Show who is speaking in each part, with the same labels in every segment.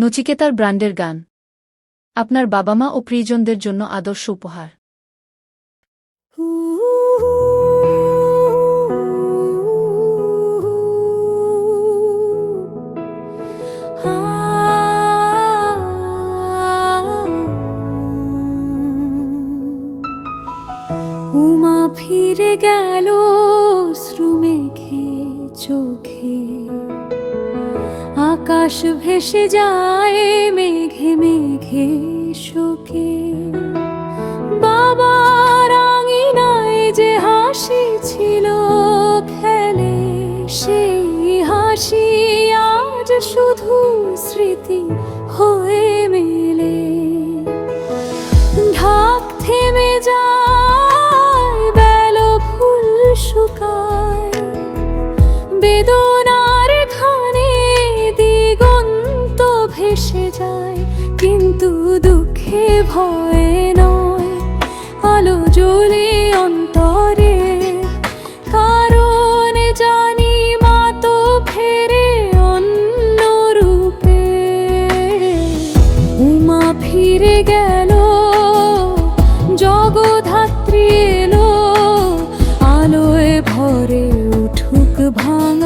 Speaker 1: নচিকেতার ব্র্যান্ডের গান। আপনার বাবা মা ও প্রিয়জনদের জন্য আদর্শ উপহার।
Speaker 2: উমা ফিরে গেল শ্রুমেঘে চোখে। আকাশ ভেসে যায় মেঘে মেঘে শোকে। বাবার আঙিনায় যে হাসি ছিল খেলে, সেই হাসি আজ শুধু স্মৃতি হয়ে মেলে। ঢাক থেমে যায়, বেল ফুল শুকায়। বেদনার যায় কিন্তু দুঃখে ভয়ে নয়। আলো জ্বলে অন্তরে, কারণ জানি মা তো ফেরে অন্য রূপে। উমা ফিরে গেল, জগধাত্রী এলো, আলোয় ভরে উঠুক ভাঙা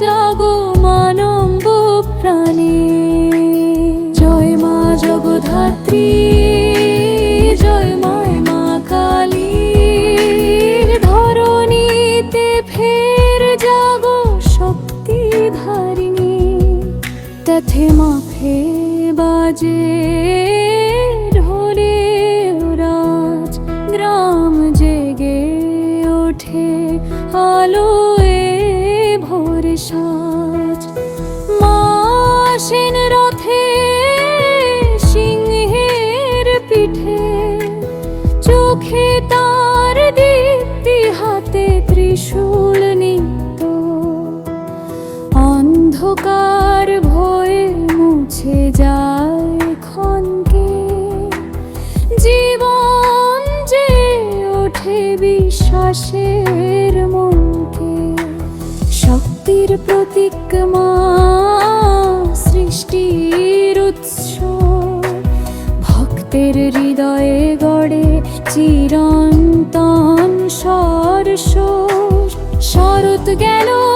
Speaker 2: জাগো মানব প্রাণে জয় মা জগধাত্রী, জয় মায় মা কালী। ধরণীতে ফের জাগো শক্তি ধারিণী তথে মাফে বাজে। সাজ। মাসিন রথে সিংহের পিঠে, চোখে তার দীপ্তি হাতে ত্রিশূল নিত অন্ধকার ভয়ে মুছে যায় ক্ষণকে। জীবন যে ওঠে বিশ্বাসের মনকে শক্তির প্রতীক মা সৃষ্টির উৎস। ভক্তের হৃদয়ে গড়ে চিরন্তন সরস শরৎ গেল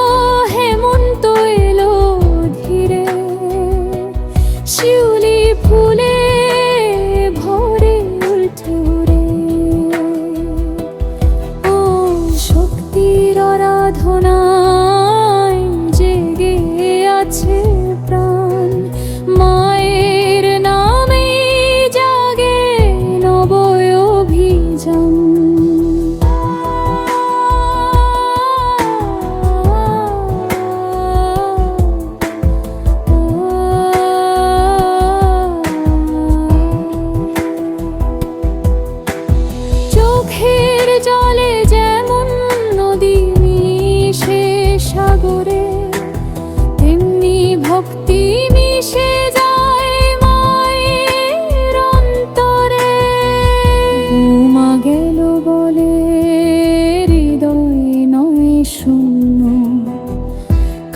Speaker 2: শূন্য।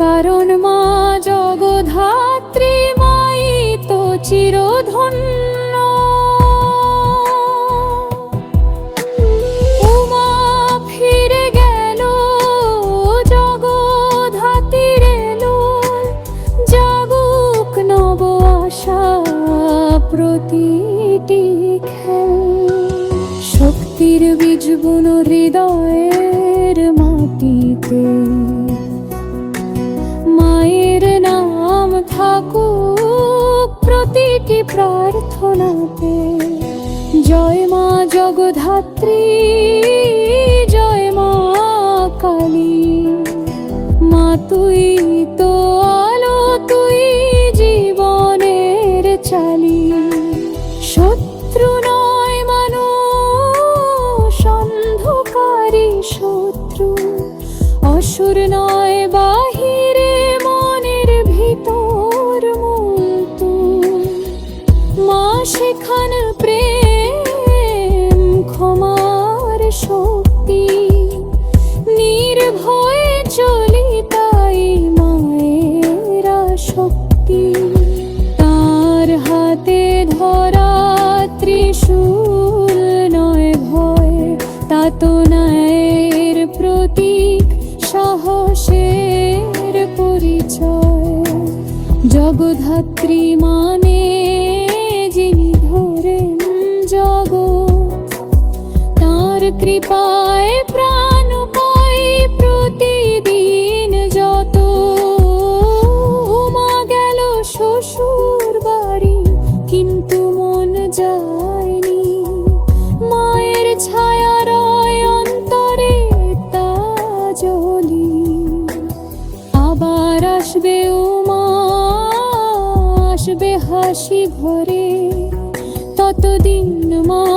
Speaker 2: কারণ মা জগধাত্রী মাই তো চিরধন্য। উমা ফিরে গেল প্রতিটি খেল শক্তির বীজ বুনো হৃদয়ের মাটিতে মায়ের নাম থাকুক প্রতিটি প্রার্থনাতে। জয় মা জগধাত্রী। শক্তি। তার হাতে ধরা ত্রিশূল নয় ভয় তাতনায়ের প্রতীক, সাহসের পরিচয়। জগধাত্রী মানে যিনি ধরেন জগৎ, তার কৃপায় প্রাণ আসবে হাসি ভরে ততদিন মা